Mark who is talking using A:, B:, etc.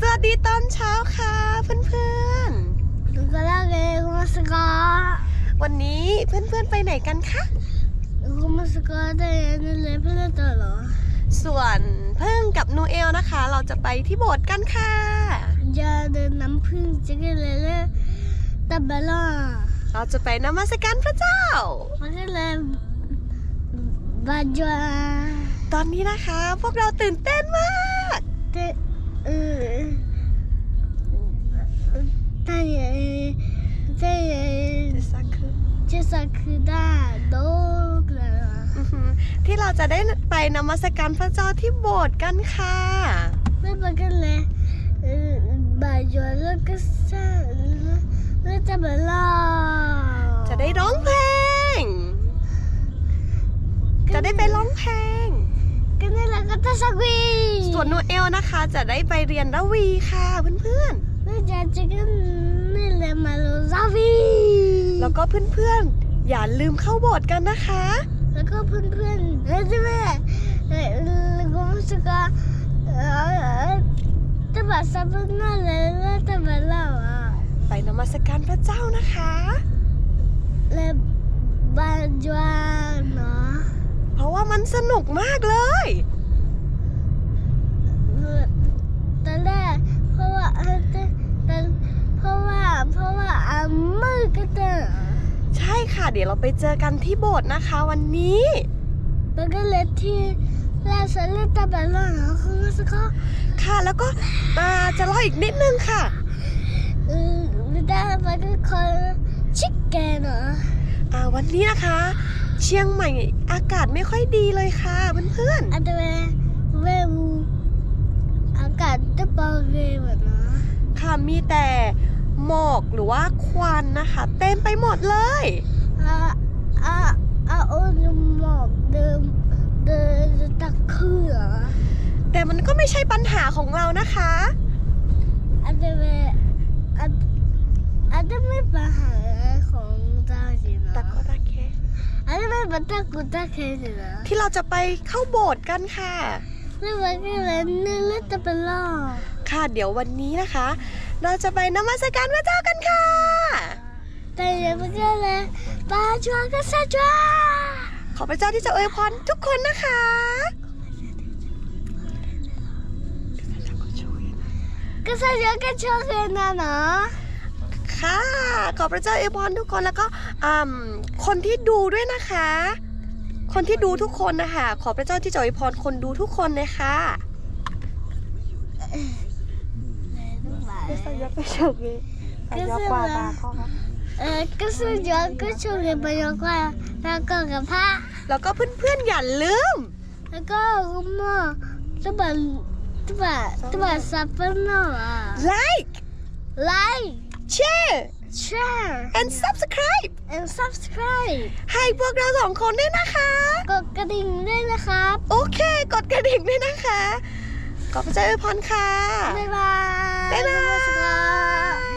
A: สวัสดีตอนเช้าค่ะเพื่อน
B: ดูก็แล้วไงคุณมาสกอ
A: ๆวันนี้เพื่อนๆไปไหนกันคะ
B: คุณมาสกอได้นั่นเลยเพื่อนตัวเหรอ
A: ส่วนเพิ่งกับนูเอลนะคะ เราจะไปที่โบสถ์กันค่ะ
B: อย่าเดินน้ำพึ่งจะกันเลยเลยตะบะล่า
A: เราจะไปนมัสการพระเจ้า
B: มันก็เลยบาจวา
A: ตอนนี้นะคะ พวกเราตื่นเต้นมาก
B: เตเออตาใหญ่ตาใหญ่
A: จะสักคือ
B: จะสักคือได้โดกเลย
A: อื้อหือที่เราจะได้ไปนมัสการพระเจ้าที่โบสถ์กันค่ะ
B: ไม่มันก็เลยบาจวาแล้วก็ซาแล้วตะบะล่า
A: จะได้ร้องเพลง จะได้ไปร้องเพลง
B: ก็นี่แหละก็ ตะสักวี
A: ส่วนนูเอลนะคะจะได้ไปเรียนระวีค่ะเพื่อน
B: ไม่จะจะก็นี่แหละมาโลซาวี
A: ๆแล้วก็เพื่อนๆ อย่าลืมเข้าโบสถ์กันนะคะ
B: แล้วก็เพื่อนเพื่อนๆแล้วใช่ไหมเออแล้วก็รู้สึกว่าเออตะบะซับน่าเลยแล้วตะบะเล่าอะ
A: ไปนมัสการพระเจ้านะคะ
B: แล้วบาจวาเนาะ
A: เพราะว่ามันสนุกมากเลย
B: ตอนแรกเพราะว่าเออตตอนเพราะว่าเพราะว่าอามือ ก็เตอ
A: ใช่ค่ะ เดี๋ยวเราไปเจอกันที่โบสถ์นะคะวันนี้
B: แล้วก็เลยที่แรกฉันเล่นตะบะเล่าเนาะคือรู้สึกว่า
A: ค่ะแล้วก็มาจะรออีกนิดนึงค่ะ
B: เออไม่ได้ไปก็คนชิคแกนเหรอ
A: อ่าวันนี้นะคะ เชียงใหม่อากาศไม่ค่อยดีเลยค่ะเพื่อน
B: อันเดเวเววูอากาศจะเบาเลยเหมือนเนาะ
A: ๆค่ะมีแต่ หมอกหรือว่าควันนะคะ เต็มไปหมดเลย
B: อ่าอ่าอ่าโอ้ยหมอกเดิมเดินตะคือเหรอ
A: แต่มันก็ไม่ใช่ปัญหาของเรานะคะ
B: อันเดเวอันอันเดไม่ปัญหาของเราจริง
A: ตะ
B: เนาะ
A: โกตะเค
B: อันเดไม่ปัญหากูตะเคจริงเนาะ
A: ที่เราจะไปเข้าโบสถ์กันค่ะ
B: แล้วมันก็เลยนึ่งแล้วจะเป็นล่อ
A: ค่ะเดี๋ยววันนี้นะคะ เราจะไปนมัสการพระเจ้ากันค่ะ
B: แต่เดี๋ยวมันก็เลยปลาชัวก็ซาชัว
A: ขอพระเจ้าที่จะอวยพรทุกคนนะคะ
B: ก็ซาชัวก็ชอบเลยนะเนาะ
A: ค่ะ ขอพระเจ้าอวยพรทุกคนแล้วก็อืมคนที่ดูด้วยนะคะ คนที่ดูทุกคนนะคะ ขอพระเจ้าที่จะอวยพรคนดูทุกคนเลยค่ะ
B: เออก็ซาชัวก็ชอบเลยไปยกว่าแล้วก็กับผ้า
A: แล้วก็เพื่อนๆอย่าลืม
B: แล้วก็กุมอตัวแบบตัวแบบตัวแบบซับเปอร์น่ะ
A: like
B: like
A: share
B: share
A: and subscribe
B: and subscribe
A: ให้พวกเราสองคนด้วยนะคะ
B: กดกระดิ่งด้วยนะครับ
A: โอเค กดกระดิ่งด้วยนะคะ ขอพระเจ้าอวยพรค่ะ
B: บ๊ายบาย
A: บ๊ายบาย
B: สวัสดีครับ